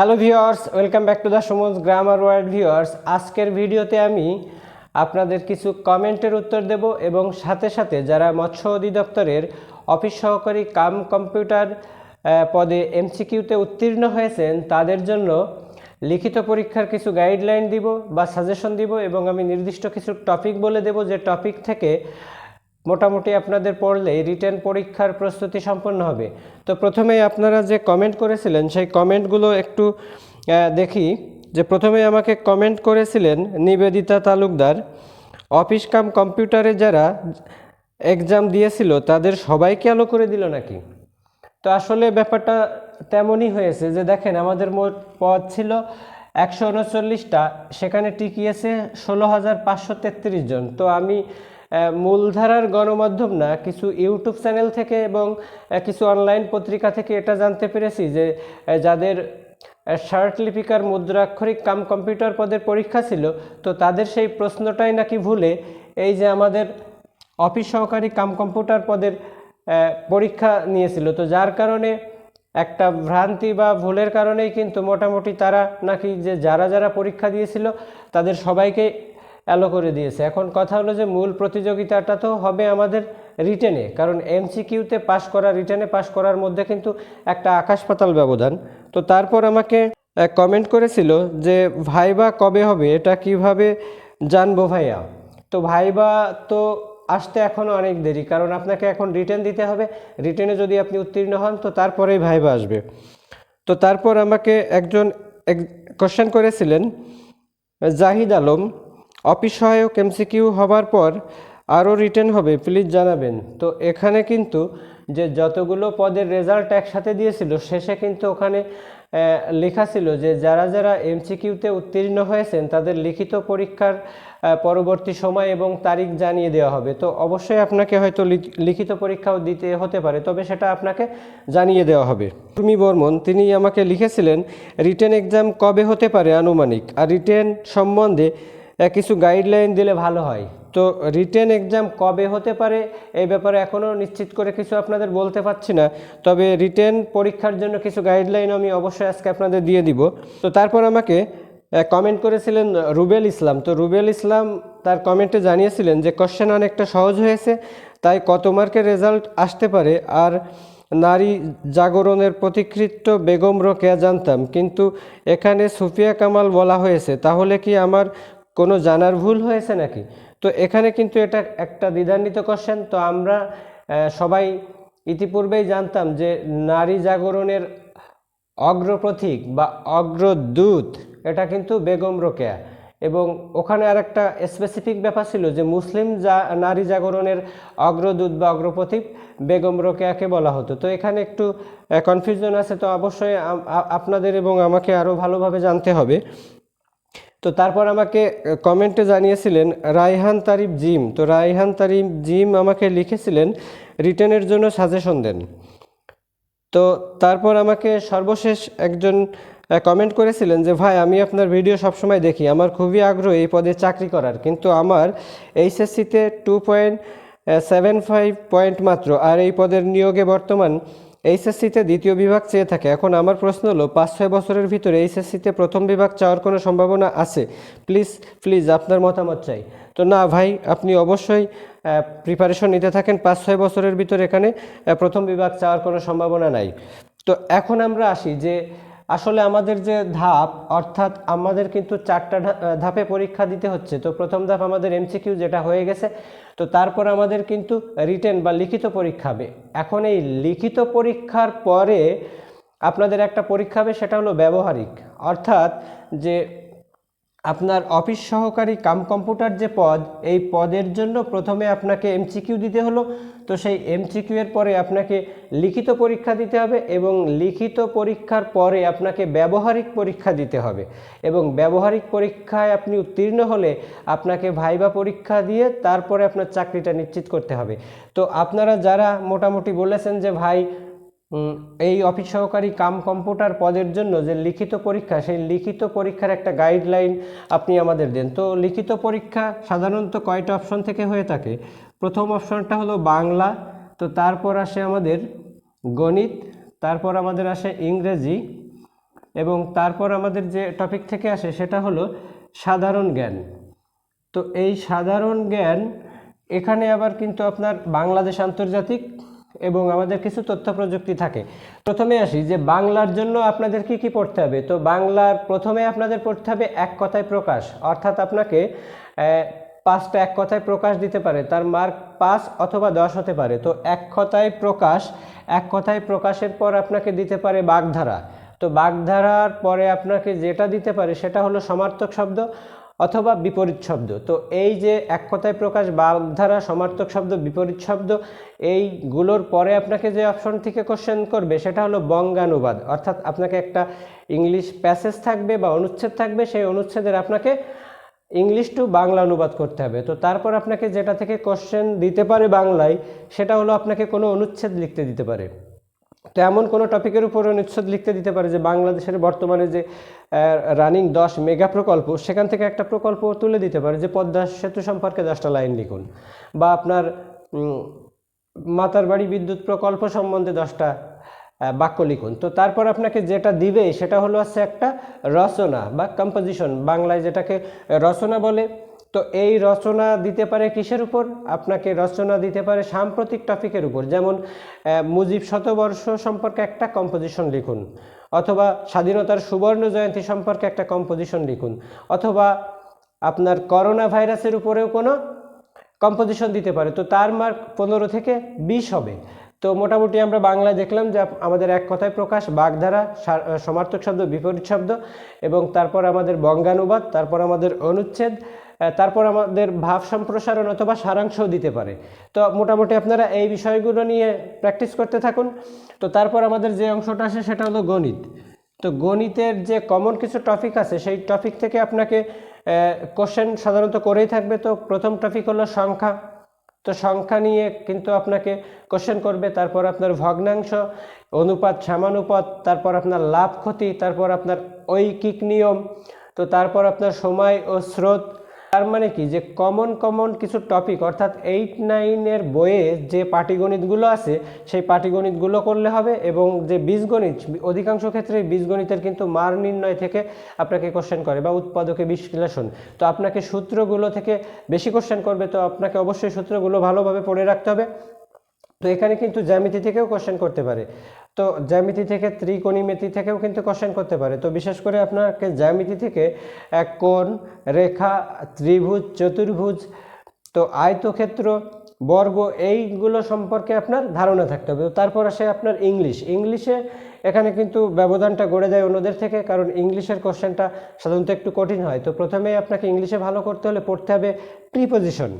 Hello viewers welcome back to the Suman grammar world viewers আজকের ভিডিওতে আমি আপনাদের কিছু কমেন্টের উত্তর দেব এবং সাথে সাথে যারা মৎস্য অধিদপ্তরের অফিস সহকারী কাম কম্পিউটার পদে এমসিকিউতে উত্তীর্ণ হয়েছেন, তাদের জন্য লিখিত পরীক্ষার কিছু গাইডলাইন দিব বা সাজেশন দিব এবং আমি নির্দিষ্ট কিছু টপিক বলে দেব, যে টপিক থেকে মোটামুটি আপনাদের পড়লে রিটেন পরীক্ষার প্রস্তুতি সম্পন্ন হবে। তো প্রথমেই আপনারা যে কমেন্ট করেছিলেন, সেই কমেন্টগুলো একটু দেখি। যে প্রথমে আমাকে কমেন্ট করেছিলেন নিবেদিতা তালুকদার, অফিস কাম কম্পিউটারে যারা এক্সাম দিয়েছিল, তাদের সবাইকে আলো করে দিল নাকি? তো আসলে ব্যাপারটা তেমনই হয়েছে যে দেখেন, আমাদের মোট পদ ছিল একশো উনচল্লিশটা, সেখানে টিকিয়েছে ষোলো হাজার পাঁচশো তেত্রিশ জন। তো আমি মূলধারার গণমাধ্যম না, কিছু ইউটিউব চ্যানেল থেকে এবং কিছু অনলাইন পত্রিকা থেকে এটা জানতে পেরেছি যে যাদের শার্ট লিপিকার মুদ্রাক্ষরিক কাম কম্পিউটার পদের পরীক্ষা ছিল, তো তাদের সেই প্রশ্নটাই নাকি ভুলে, এই যে আমাদের অফিস সহকারী কাম কম্পিউটার পদের পরীক্ষা নিয়েছিল। তো যার কারণে একটা ভ্রান্তি বা ভুলের কারণেই কিন্তু মোটামুটি তারা নাকি যে যারা যারা পরীক্ষা দিয়েছিল, তাদের সবাইকে অ্যালো করে দিয়েছে। এখন কথা হলো যে মূল প্রতিযোগিতাটা তো হবে আমাদের রিটেনে কারণ এমসিকিউতে পাশ করা রিটেনে পাশ করার মধ্যে কিন্তু একটা আকাশ পাতাল ব্যবধান। তো তারপর আমাকে কমেন্ট করেছিল যে, ভাইবা কবে হবে? এটা কীভাবে জানব ভাইয়া? তো ভাইবা তো আসতে এখনও অনেক দেরি, কারণ আপনাকে এখন রিটার্ন দিতে হবে। রিটেনে যদি আপনি উত্তীর্ণ হন, তো তারপরেই ভাইবা আসবে। তো তারপর আমাকে একজন এক কোশ্চেন করেছিলেন, জাহিদ আলম অফিস সহায়ক এমসিকিউ হবার পর আরও রিটার্ন হবে, প্লিজ জানাবেন। তো এখানে কিন্তু যে যতগুলো পদের রেজাল্ট একসাথে দিয়েছিল, শেষে কিন্তু ওখানে লেখা ছিল যে যারা যারা এমসিকিউতে উত্তীর্ণ হয়েছেন, তাদের লিখিত পরীক্ষার পরবর্তী সময় এবং তারিখ জানিয়ে দেওয়া হবে। তো অবশ্যই আপনাকে হয়তো লিখিত পরীক্ষাও দিতে হতে পারে, তবে সেটা আপনাকে জানিয়ে দেওয়া হবে। তুমি বর্মন, তিনি আমাকে লিখেছিলেন, রিটেন এক্সাম কবে হতে পারে আনুমানিক? আর রিটেন সম্বন্ধে কিছু গাইডলাইন দিলে ভালো হয়। তো রিটেন এক্সাম কবে হতে পারে এই ব্যাপারে এখনও নিশ্চিত করে কিছু আপনাদের বলতে পারছি না। তবে রিটেন পরীক্ষার জন্য কিছু গাইডলাইন আমি অবশ্যই আজকে আপনাদের দিয়ে দিব। তো তারপর আমাকে কমেন্ট করেছিলেন রুবেল ইসলাম। তো রুবেল ইসলাম তার কমেন্টে জানিয়েছিলেন যে কোশ্চেন অনেকটা সহজ হয়েছে, তাই কত মার্কের রেজাল্ট আসতে পারে আর নারী জাগরণের প্রতিকৃত বেগম রোকেয়া জানতাম। কিন্তু এখানে সুফিয়া কামাল বলা হয়েছে, তাহলে কি আমার কোনো জানার ভুল হয়েছে নাকি? তো এখানে কিন্তু এটা একটা দ্বিধান্বিত কোশ্চেন তো আমরা সবাই ইতিপূর্বেই জানতাম যে নারী জাগরণের অগ্রপ্রতীক বা অগ্রদূত, এটা কিন্তু বেগম রোকেয়া। এবং ওখানে আর একটা স্পেসিফিক ব্যাপার ছিল যে মুসলিম যা, নারী জাগরণের অগ্রদূত বা অগ্রপ্রতীক বেগম রোকেয়াকে বলা হতো। তো এখানে একটু কনফিউশন আছে। তো অবশ্যই আপনাদের এবং আমাকে আরও ভালোভাবে জানতে হবে। তো তারপর আমাকে কমেন্টে জানিয়েছিলেন, রায়হান তারিফ জিম। তো রায়হান তারিফ জিম আমাকে লিখেছিলেন রিটার্নের জন্য সাজেশন দেন। তো তারপর আমাকে সর্বশেষ একজন কমেন্ট করেছিলেন যে, ভাই, আমি আপনার ভিডিও সবসময় দেখি। আমার খুবই আগ্রহ এই পদে চাকরি করার। কিন্তু আমার এইচএসসিতে two point seven five point মাত্র। আর এই পদের নিয়োগে বর্তমান এইচএসসিতে দ্বিতীয় বিভাগ চেয়ে থাকে। এখন আমার প্রশ্ন হলো, পাঁচ ছয় বছরের ভিতরে এইচএসসিতে প্রথম বিভাগ চাওয়ার কোনো সম্ভাবনা আছে? প্লিজ প্লিজ, আপনার মতামত চাই। তো না ভাই, আপনি অবশ্যই প্রিপারেশন নিতে থাকেন। পাঁচ ছয় বছরের ভিতরে এখানে প্রথম বিভাগ চাওয়ার কোনো সম্ভাবনা নাই। তো এখন আমরা আসি যে আসলে আমাদের যে ধাপ, অর্থাৎ আমাদের কিন্তু চারটা ধাপে পরীক্ষা দিতে হচ্ছে। তো প্রথম ধাপ আমাদের এমসিকিউ যেটা হয়ে গেছে, তো তারপর আমাদের কিন্তু রিটেন বা লিখিত পরীক্ষা হবে। এখন এই লিখিত পরীক্ষার পরে আপনাদের একটা পরীক্ষা হবে, সেটা হলো ব্যবহারিক। অর্থাৎ যে আপনার অফিস সহকারী কাম কম্পিউটার যে পদ, এই পদের জন্য প্রথমে আপনাকে এমসিকিউ দিতে হলো। তো সেই এমসিকিউ এর পরে আপনাকে লিখিত পরীক্ষা দিতে হবে এবং লিখিত পরীক্ষার পরে আপনাকে ব্যবহারিক পরীক্ষা দিতে হবে। এবং ব্যবহারিক পরীক্ষায় আপনি উত্তীর্ণ হলে আপনাকে ভাইবা পরীক্ষা দিয়ে তারপরে আপনার চাকরিটা নিশ্চিত করতে হবে। তো আপনারা যারা মোটামুটি বলেছেন যে, ভাই এই অফিস সহকারী কাম কম্পিউটার পদের জন্য যে লিখিত পরীক্ষা, সেই লিখিত পরীক্ষার একটা গাইডলাইন আপনি আমাদের দেন। তো লিখিত পরীক্ষা সাধারণত কয়টা অপশন থেকে হয়ে থাকে? প্রথম অপশনটা হলো বাংলা, তো তারপর আসে আমাদের গণিত, তারপর আমাদের আসে ইংরেজি, এবং তারপর আমাদের যে টপিক থেকে আসে সেটা হলো সাধারণ জ্ঞান। তো এই সাধারণ জ্ঞান, এখানে আবার কিন্তু আপনার বাংলাদেশ আন্তর্জাতিক এবং আমাদের কিছু তথ্য প্রযুক্তি থাকে। প্রথমে আসি যে বাংলার জন্য আপনাদের কি কি পড়তে হবে? তো বাংলার প্রথমে আপনাদের পড়তে হবে এক কথায় প্রকাশ। অর্থাৎ আপনাকে পাঁচটা এক কথায় প্রকাশ দিতে পারে। তার মার্ক পাঁচ অথবা দশ হতে পারে। তো এক কথায় প্রকাশ, এক কথায় প্রকাশের পর আপনাকে দিতে পারে বাগধারা। তো বাগধারার পরে আপনাকে যেটা দিতে পারে সেটা হলো সমার্থক শব্দ। অথবা বিপরীত শব্দ। তো এই যে এক কথায় প্রকাশ বাগধারা সমার্থক শব্দ, বিপরীত শব্দ, এইগুলোর পরে আপনাকে যে অপশন থেকে কোশ্চেন করবে, সেটা হলো বঙ্গানুবাদ। অর্থাৎ আপনাকে একটা ইংলিশ প্যাসেজ থাকবে বা অনুচ্ছেদ থাকবে, সেই অনুচ্ছেদের আপনাকে ইংলিশ টু বাংলা অনুবাদ করতে হবে। তো তারপর আপনাকে যেটা থেকে কোশ্চেন দিতে পারে বাংলায়, সেটা হলো আপনাকে কোনো অনুচ্ছেদ লিখতে দিতে পারে। তো এমন কোনো টপিকের উপর অনুচ্ছেদ লিখতে দিতে পারে যে বাংলাদেশের বর্তমানে যে রানিং দশ মেগা প্রকল্প সেখান থেকে একটা প্রকল্প তুলে দিতে পারে যে পদ্মা সেতু সম্পর্কে দশটা লাইন লিখুন। বা আপনার উম, মাতারবাড়ি বিদ্যুৎ প্রকল্প সম্বন্ধে দশটা বাক্য লিখুন। তো তারপর আপনাকে যেটা দিবে সেটা হলো হচ্ছে একটা রচনা বা কম্পোজিশন বাংলায় যেটাকে রচনা বলে তো এই রচনা দিতে পারে কিসের উপর? আপনাকে রচনা দিতে পারে সাম্প্রতিক টপিকের উপর। যেমন মুজিব শতবর্ষ সম্পর্কে একটা কম্পোজিশন লিখুন, অথবা স্বাধীনতার সুবর্ণ জয়ন্তী সম্পর্কে একটা কম্পোজিশন লিখুন, অথবা আপনার করোনা ভাইরাসের উপরেও কোনো কম্পোজিশন দিতে পারে। তো তার মার্ক পনেরো থেকে বিশ হবে। তো মোটামুটি আমরা বাংলায় দেখলাম যে আমাদের এক কথায় প্রকাশ, বাগধারা সমার্থক শব্দ, বিপরীত শব্দ, এবং তারপর আমাদের বঙ্গানুবাদ, তারপর আমাদের অনুচ্ছেদ তারপর আমাদের ভাব সম্প্রসারণ অথবা সারাংশও দিতে পারে। তো মোটামুটি আপনারা এই বিষয়গুলো নিয়ে প্র্যাকটিস করতে থাকুন। তো তারপর আমাদের যে অংশটা আসে সেটা হলো গণিত। তো গণিতের যে কমন কিছু টপিক আছে, সেই টপিক থেকে আপনাকে কোশ্চেন সাধারণত করেই থাকবে। তো প্রথম টপিক হলো সংখ্যা। তো সংখ্যা নিয়ে কিন্তু আপনাকে কোশ্চেন করবে। তারপর আপনার ভগ্নাংশ, অনুপাত, সামানুপাত, তারপর আপনার লাভ ক্ষতি, তারপর আপনার ঐকিক নিয়ম, তো তারপর আপনার সময় ও স্রোত তার মানে কি? যে কমন কমন কিছু টপিক অর্থাৎ এইট নাইনের বইয়ে যে পাটিগণিতগুলো আছে, সেই পাটিগণিতগুলো করলে হবে এবং যে বীজগণিত, অধিকাংশ ক্ষেত্রে বীজগণিতের কিন্তু মার নির্ণয় থেকে আপনাকে কোশ্চেন করে বা উৎপাদকে বিশ্লেষণ। তো আপনাকে সূত্রগুলো থেকে বেশি কোশ্চেন করবে, তো আপনাকে অবশ্যই সূত্রগুলো ভালোভাবে পড়ে রাখতে হবে। তো এখানে কিন্তু জ্যামিতি থেকেও কোশ্চেন করতে পারে। তো জ্যামিতি থেকে ত্রিকোণিমিতি থেকেও কিন্তু কোশ্চেন করতে পারে। তো বিশেষ করে আপনাকে জ্যামিতি থেকে এক কোণ, রেখা, ত্রিভুজ, চতুর্ভুজ, তো আয়তক্ষেত্র, বর্গ, এইগুলো সম্পর্কে আপনার ধারণা থাকতে হবে। তারপর আসে আপনার ইংলিশ। ইংলিশে এখানে কিন্তু ব্যবধানটা গড়ে দেয় অন্যদের থেকে, কারণ ইংলিশের কোশ্চেনটা সাধারণত একটু কঠিন হয়। তো প্রথমেই আপনাকে ইংলিশে ভালো করতে হলে পড়তে হবে প্রিপোজিশন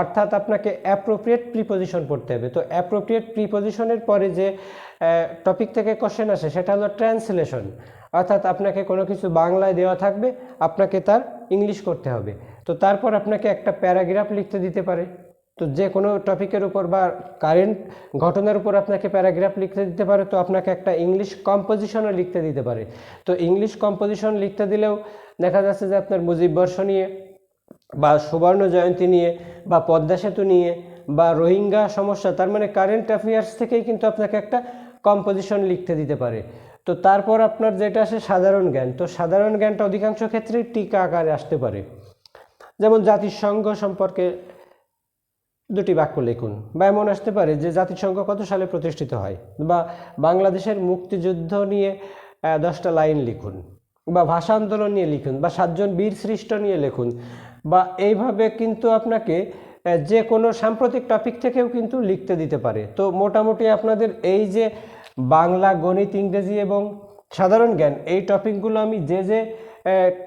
অর্থাৎ আপনাকে অ্যাপ্রোপ্রিয়েট প্রিপোজিশন পড়তে হবে। তো অ্যাপ্রোপ্রিয়েট প্রিপোজিশনের পরে যে টপিক থেকে কোশ্চেন আসে, সেটা হলো ট্রান্সলেশন অর্থাৎ আপনাকে কোনো কিছু বাংলায় দেওয়া থাকবে, আপনাকে তার ইংলিশ করতে হবে। তো তারপর আপনাকে একটা প্যারাগ্রাফ লিখতে দিতে পারে। তো যে কোনো টপিকের উপর বা কারেন্ট ঘটনার উপর আপনাকে প্যারাগ্রাফ লিখতে দিতে পারে, তো আপনাকে একটা ইংলিশ কম্পোজিশনও লিখতে দিতে পারে। তো ইংলিশ কম্পোজিশন লিখতে দিলেও দেখা যাচ্ছে যে আপনার মুজিব বর্ষ নিয়ে, বা সুবর্ণ জয়ন্তী নিয়ে, বা পদ্মা সেতু নিয়ে, বা রোহিঙ্গা সমস্যা, তার মানে কারেন্ট অ্যাফেয়ার্স থেকেই কিন্তু আপনাকে একটা কম্পোজিশন লিখতে দিতে পারে। তো তারপর আপনার যেটা আসে সাধারণ জ্ঞান, তো সাধারণ জ্ঞানটা অধিকাংশ ক্ষেত্রে টিকা আকারে আসতে পারে। যেমন জাতিসংঘ সম্পর্কে দুটি বাক্য লিখুন। বা এমন আসতে পারে যে জাতিসংঘ কত সালে প্রতিষ্ঠিত হয়? বা বাংলাদেশের মুক্তিযুদ্ধ নিয়ে দশটা লাইন লিখুন। বা ভাষা আন্দোলন নিয়ে লিখুন। বা সাতজন বীর সৃষ্ট নিয়ে লিখুন। বা এইভাবে কিন্তু আপনাকে যে কোনো সাম্প্রতিক টপিক থেকেও কিন্তু লিখতে দিতে পারে। তো মোটামুটি আপনাদের এই যে বাংলা, গণিত, ইংরেজি এবং সাধারণ জ্ঞান, এই টপিকগুলো আমি যে যে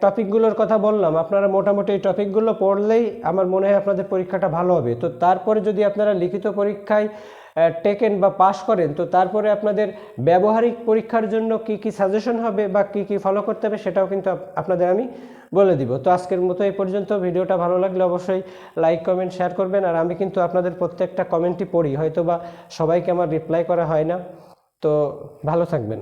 টপিকগুলোর কথা বললাম, আপনারা মোটামুটি এই টপিকগুলো পড়লেই আমার মনে হয় আপনাদের পরীক্ষাটা ভালো হবে। তো তারপরে যদি আপনারা লিখিত পরীক্ষায় টেকেন বা পাশ করেন, তো তারপরে আপনাদের ব্যবহারিক পরীক্ষার জন্য কি কি সাজেশন হবে বা কি কি ফলো করতে হবে সেটাও কিন্তু আপনাদের আমি বলে দিব। তো আজকের মতো এই পর্যন্ত। ভিডিওটা ভালো লাগলে অবশ্যই লাইক কমেন্ট শেয়ার করবেন। আর আমি কিন্তু আপনাদের প্রত্যেকটা কমেন্টই পড়ি হয়তো বা সবাইকে আমার রিপ্লাই করা হয় না। তো ভালো থাকবেন।